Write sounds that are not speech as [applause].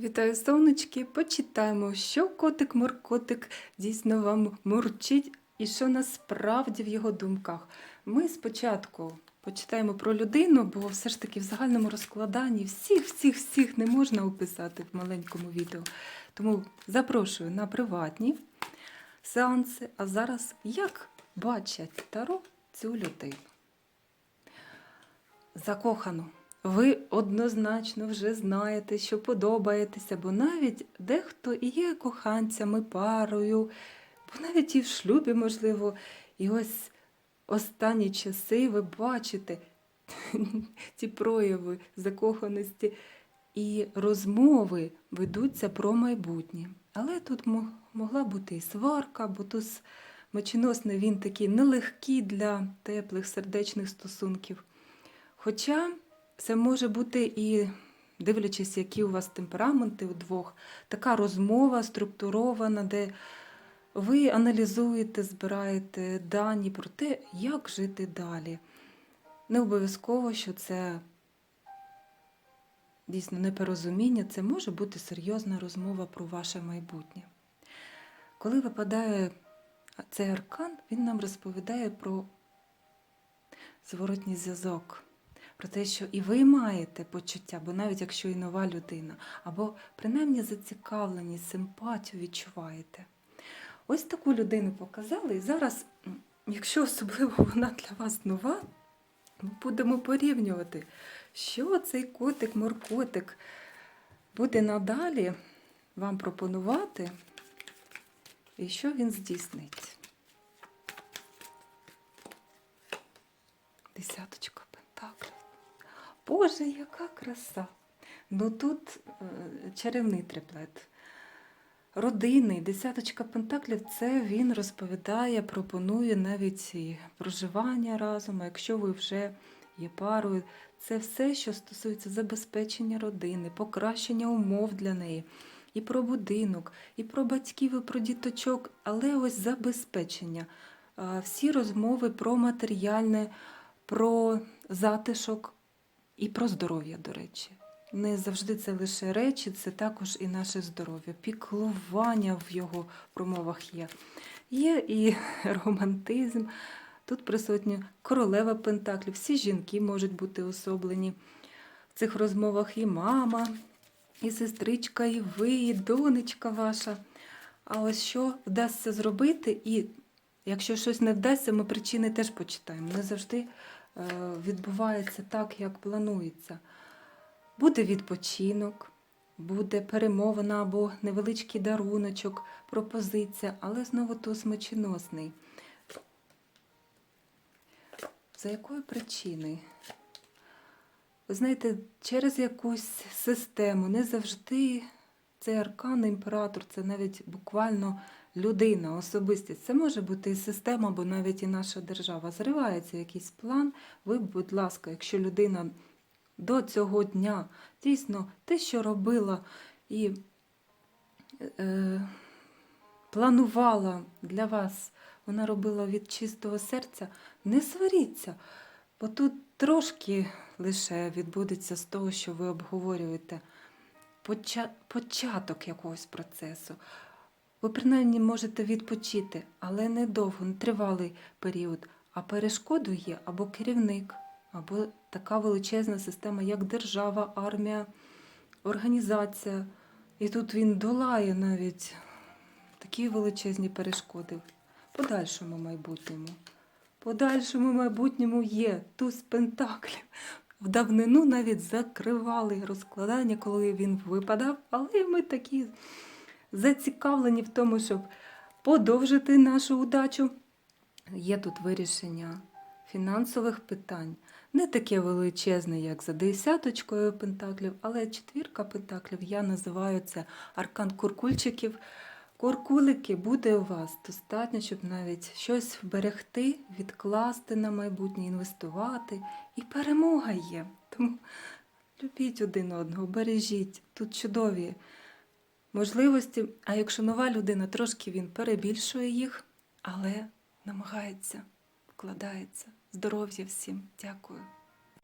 Вітаю, сонечки! Почитаємо, що котик-моркотик дійсно вам мурчить і що насправді в його думках. Ми спочатку почитаємо про людину, бо все ж таки в загальному розкладанні всіх, всіх, всіх не можна описати в маленькому відео. Тому запрошую на приватні сеанси. А зараз як бачать Таро цю людину? Закохану. Ви однозначно вже знаєте, що подобаєтеся, бо навіть дехто і є коханцями, парою, бо навіть і в шлюбі, можливо. І ось останні часи ви бачите [laughs] ті прояви закоханості і розмови ведуться про майбутнє. Але тут могла бути і сварка, бо тут моченосний він такий нелегкий для теплих сердечних стосунків. Хоча це може бути і, дивлячись, які у вас темпераменти у двох, така розмова структурована, де ви аналізуєте, збираєте дані про те, як жити далі. Не обов'язково, що це дійсно непорозуміння, це може бути серйозна розмова про ваше майбутнє. Коли випадає цей аркан, він нам розповідає про зворотній зв'язок про те, що і ви маєте почуття, бо навіть якщо і нова людина, або принаймні зацікавленість, симпатію відчуваєте. Ось таку людину показали, і зараз, якщо особливо [laughs] вона для вас нова, ми будемо порівнювати, що цей котик-моркотик буде надалі вам пропонувати, і що він здійснить. Десяточка. Боже, яка краса! Ну тут е, чарівний триплет. Родинний, десяточка пентаклів це він розповідає, пропонує навіть і проживання разом. А якщо ви вже є парою, це все, що стосується забезпечення родини, покращення умов для неї, і про будинок, і про батьків, і про діточок, але ось забезпечення. Всі розмови про матеріальне, про затишок і про здоров'я, до речі. Не завжди це лише речі, це також і наше здоров'я. Піклування в його промовах є. Є і [laughs] романтизм. Тут присутня королева Пентаклів. Всі жінки можуть бути особлені. В цих розмовах і мама, і сестричка, і ви, і донечка ваша. А ось що вдасться зробити, і якщо щось не вдасться, ми причини теж почитаємо. Не завжди відбувається так, як планується. Буде відпочинок, буде перемовина або невеличкий даруночок, пропозиція, але знову то смаченосний. За якої причини? Ви знаєте, через якусь систему не завжди цей аркан, імператор, це навіть буквально людина, особистість. Це може бути і система, або навіть і наша держава. Зривається якийсь план. Ви, будь ласка, якщо людина до цього дня дійсно те, що робила і е, планувала для вас, вона робила від чистого серця, не сваріться, бо тут трошки лише відбудеться з того, що ви обговорюєте початок якогось процесу. Ви принаймні можете відпочити, але недовго, не тривалий період. А перешкодою є або керівник, або така величезна система, як держава, армія, організація. І тут він долає навіть такі величезні перешкоди в подальшому майбутньому. В подальшому майбутньому є туз пентаклів. В давнину навіть закривали розкладання, коли він випадав, але ми такі зацікавлені в тому, щоб подовжити нашу удачу. Є тут вирішення фінансових питань. Не таке величезне, як за десяточкою пентаклів, але четвірка пентаклів я називаю це аркан куркульчиків. Куркулики буде у вас достатньо, щоб навіть щось вберегти, відкласти на майбутнє, інвестувати. І перемога є. Тому любіть один одного, бережіть. Тут чудові можливості. А якщо нова людина, трошки він перебільшує їх, але намагається, вкладається. Здоров'я всім. Дякую.